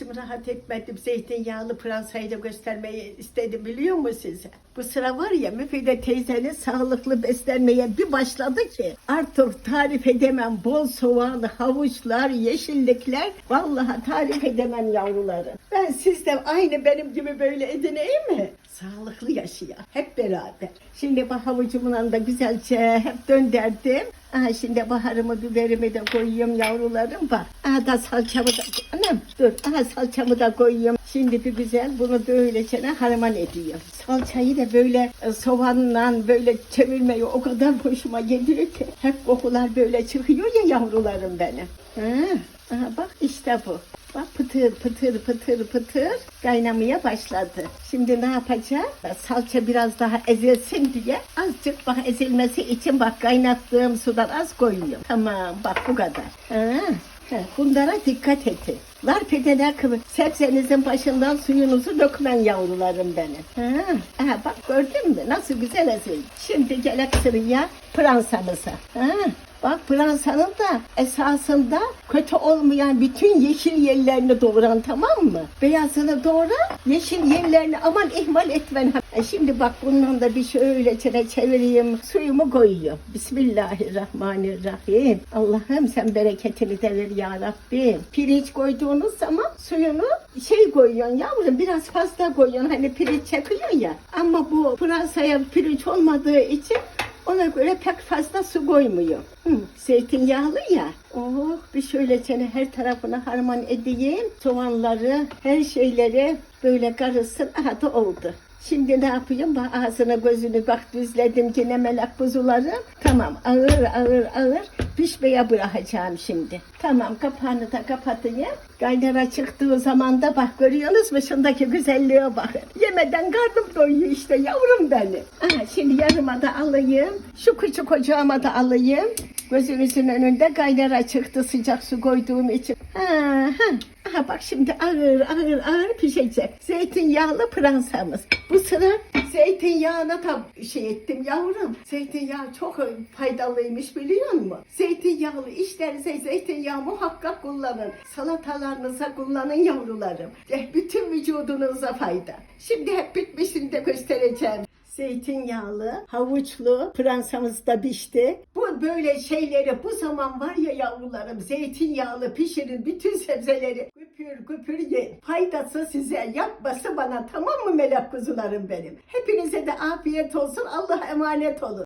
içim rahat etmedim. Zeytinyağlı pırasayı da göstermeyi istedim biliyor musun size? Bu sıra var ya Müfide teyzenin sağlıklı beslenmeye bir başladı ki artık tarif edemem. Bol soğan, havuçlar, yeşillikler vallahi tarif edemem yavruları. Ben siz de aynı benim gibi böyle edineyim mi? Sağlıklı yaşaya hep beraber. Şimdi bu havucumun da güzelce hep dönderdim. Aha şimdi baharımı biberimi de koyuyorum yavrularım bak. Aha da salçamı da anam dur aha salçamı da koyuyorum. Şimdi bir güzel bunu böylece harman ediyorum. Salçayı da böyle e, soğanla böyle çevirmeyi o kadar hoşuma gidiyor ki. Hep kokular böyle çıkıyor ya yavrularım benim. Ha, aha bak işte bu. Pıtır pıtır pıtır pıtır kaynamaya başladı. Şimdi ne yapacağım? Salça biraz daha ezilsin diye azıcık bak ezilmesi için bak kaynattığım sudan az koyuyorum. Tamam bak bu kadar. Ha, ha, bunlara dikkat edin. Larpedene kıvır. Sebzenizin başından suyunuzu dökmen yavrularım benim. Ha, aha, bak gördün mü? Nasıl güzel ezildi. Şimdi gelek sıraya pransamıza. Ha, Bak Fransa'nın da esasında kötü olmayan bütün yeşil yerlerini doğuran tamam mı? Beyazını doğra, yeşil yerlerini aman ihmal etmen. E şimdi bak bundan da bir şöyle çene çevireyim. Suyumu koyuyorum. Bismillahirrahmanirrahim. Allah'ım sen bereketini de ver ya Rabbim. Pirinç koyduğunuz zaman suyunu şey koyuyorsun yavrum biraz fazla koyuyorsun. Hani pirinç çakıyor ya. Ama bu Fransa'ya pirinç olmadığı için ona göre pek fazla su koymuyor. Hı, zeytinyağlı ya. Oh bir şöyle seni her tarafına harman edeyim. Soğanları, her şeyleri böyle karışsın. Aha da oldu. Şimdi ne yapayım? Bak ağzına gözünü bak düzledim yine melek kuzuları. Tamam ağır ağır ağır pişmeye bırakacağım şimdi. Tamam kapağını da kapatayım. Kaynara çıktığı zaman da bak görüyorsunuz mu şundaki güzelliğe bakın. Yemeden karnım doyuyor işte yavrum benim. Aha, şimdi yarıma da alayım. Şu küçük ocağıma da alayım. Gözünüzün önünde kaynara çıktı sıcak su koyduğum için. Ha, ha. Aha bak şimdi ağır ağır ağır pişecek. Zeytinyağlı pransamız. Bu sıra zeytinyağına da şey ettim yavrum. Zeytinyağı çok faydalıymış biliyor musun? Zeytinyağlı işlerinize zeytinyağı muhakkak kullanın. Salatalarınıza kullanın yavrularım. Eh, Bütün vücudunuza fayda. Şimdi hep bitmişini de göstereceğim. Zeytinyağlı, havuçlu, pransamız da pişti. Bu böyle şeyleri bu zaman var ya yavrularım zeytinyağlı pişirin bütün sebzeleri güpür güpür yiyin. Faydası size yapması bana tamam mı melek kuzularım benim. Hepinize de afiyet olsun Allah emanet olun.